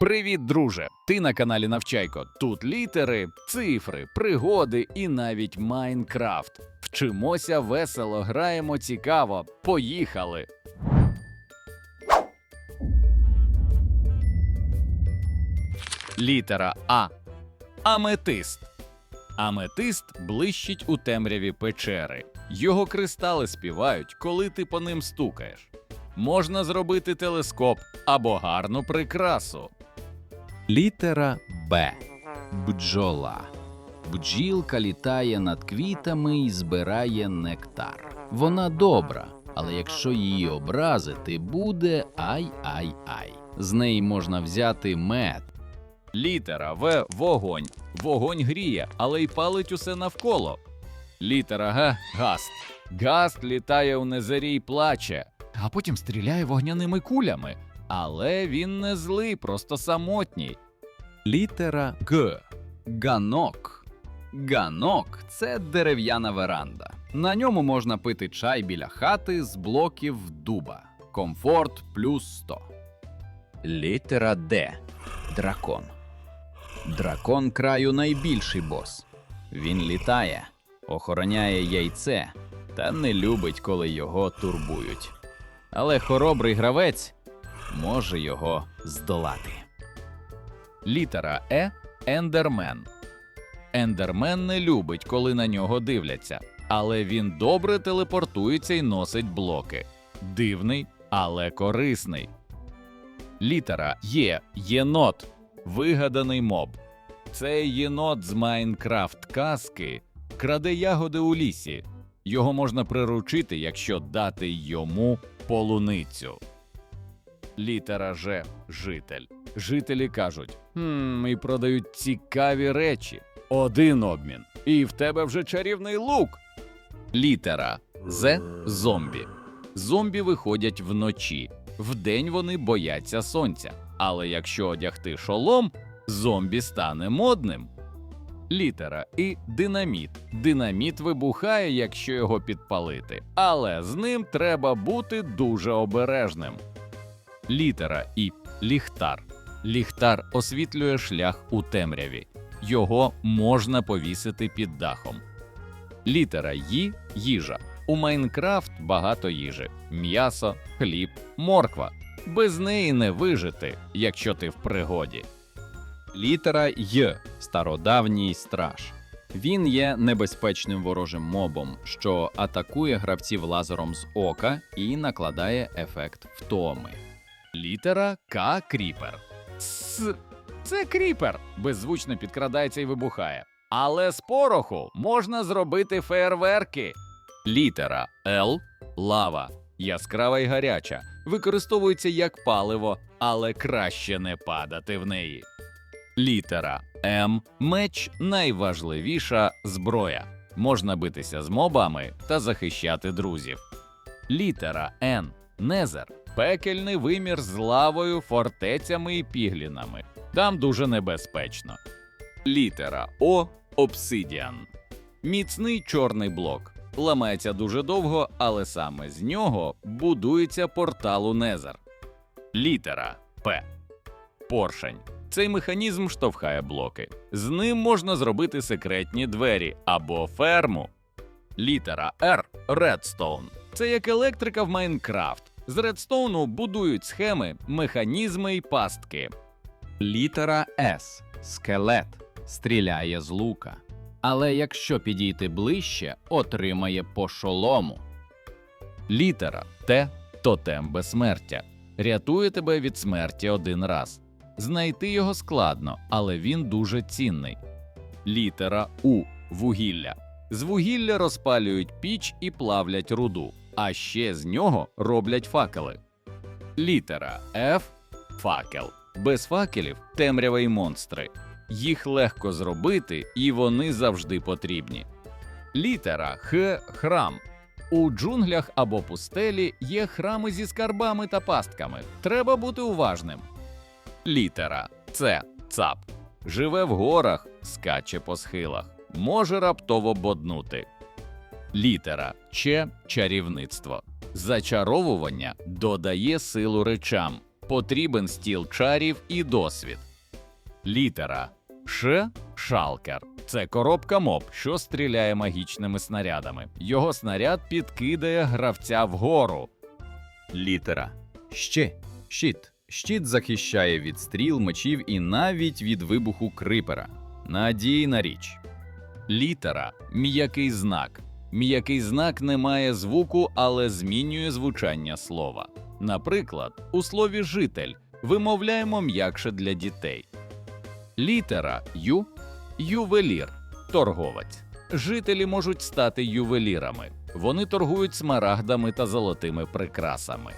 Привіт, друже! Ти на каналі Навчайко. Тут літери, цифри, пригоди і навіть Майнкрафт. Вчимося весело, граємо цікаво. Поїхали! Літера А. Аметист. Аметист блищить у темряві печери. Його кристали співають, коли ти по ним стукаєш. Можна зробити телескоп або гарну прикрасу. Літера Б. Бджола. Бджілка літає над квітами і збирає нектар. Вона добра, але якщо її образити, буде ай-ай-ай. З неї можна взяти мед. Літера В вогонь. Вогонь гріє, але й палить усе навколо. Літера Г гаст. Гаст літає у незері й плаче, а потім стріляє вогняними кулями. Але він не злий, просто самотній. Літера Г. Ганок. Ганок це дерев'яна веранда. На ньому можна пити чай біля хати з блоків дуба. Комфорт плюс 100. Літера Д. Дракон. Дракон краю найбільший бос. Він літає, охороняє яйце та не любить, коли його турбують. Але хоробрий гравець може його здолати. Літера Е Ендермен. Ендермен не любить, коли на нього дивляться, але він добре телепортується і носить блоки. Дивний, але корисний. Літера Є єнот. Вигаданий моб. Цей єнот з Майнкрафт казки краде ягоди у лісі. Його можна приручити, якщо дати йому полуницю. Літера Ж житель. Жителі кажуть: хм, і продають цікаві речі. Один обмін. І в тебе вже чарівний лук. Літера З зомбі. Зомбі виходять вночі. Вдень вони бояться сонця. Але якщо одягти шолом, зомбі стане модним. Літера І динаміт. Динаміт вибухає, якщо його підпалити, але з ним треба бути дуже обережним. Літера І ліхтар. Ліхтар освітлює шлях у темряві. Його можна повісити під дахом. Літера Ї їжа. У Майнкрафт багато їжі: м'ясо, хліб, морква. Без неї не вижити, якщо ти в пригоді. Літера Й стародавній страж. Він є небезпечним ворожим мобом, що атакує гравців лазером з ока і накладає ефект втоми. Літера К кріпер. С. Це кріпер. Беззвучно підкрадається і вибухає. Але з пороху можна зробити фейерверки. Літера Л лава. Яскрава і гаряча. Використовується як паливо, але краще не падати в неї. Літера М меч найважливіша зброя. Можна битися з мобами та захищати друзів. Літера Н Незер пекельний вимір з лавою, фортецями і піглінами. Там дуже небезпечно. Літера О обсидіан. Міцний чорний блок. Ламається дуже довго, але саме з нього будується портал у Незер. Літера П. Поршень. Цей механізм штовхає блоки. З ним можна зробити секретні двері або ферму. Літера R Redstone. Це як електрика в Майнкрафт. З редстоуну будують схеми, механізми й пастки. Літера С скелет стріляє з лука. Але якщо підійти ближче, отримає по шолому. Літера Т тотем безсмертя. Рятує тебе від смерті один раз. Знайти його складно, але він дуже цінний. Літера У вугілля. З вугілля розпалюють піч і плавлять руду, а ще з нього роблять факели. Літера Ф факел. Без факелів темрява й монстри. Їх легко зробити, і вони завжди потрібні. Літера Х храм. У джунглях або пустелі є храми зі скарбами та пастками. Треба бути уважним. Літера С цап. Живе в горах, скаче по схилах, може раптово боднути. Літера Ч чарівництво. Зачаровування додає силу речам. Потрібен стіл чарів і досвід. Літера Ш шалкер. Це коробка моб, що стріляє магічними снарядами. Його снаряд підкидає гравця вгору. Літера. Ще. Щит. Щит захищає від стріл, мечів і навіть від вибуху крипера. Надійна річ. Літера м'який знак. М'який знак не має звуку, але змінює звучання слова. Наприклад, у слові житель вимовляємо м'якше для дітей. Літера Ю ювелір, торговець. Жителі можуть стати ювелірами. Вони торгують смарагдами та золотими прикрасами.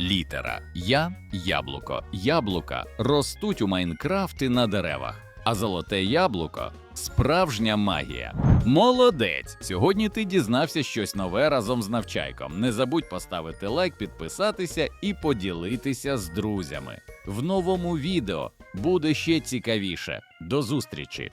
Літера Я яблуко. Яблука ростуть у Майнкрафті на деревах, а золоте яблуко справжня магія. Молодець! Сьогодні ти дізнався щось нове разом з навчайком. Не забудь поставити лайк, підписатися і поділитися з друзями. В новому відео буде ще цікавіше. До зустрічі!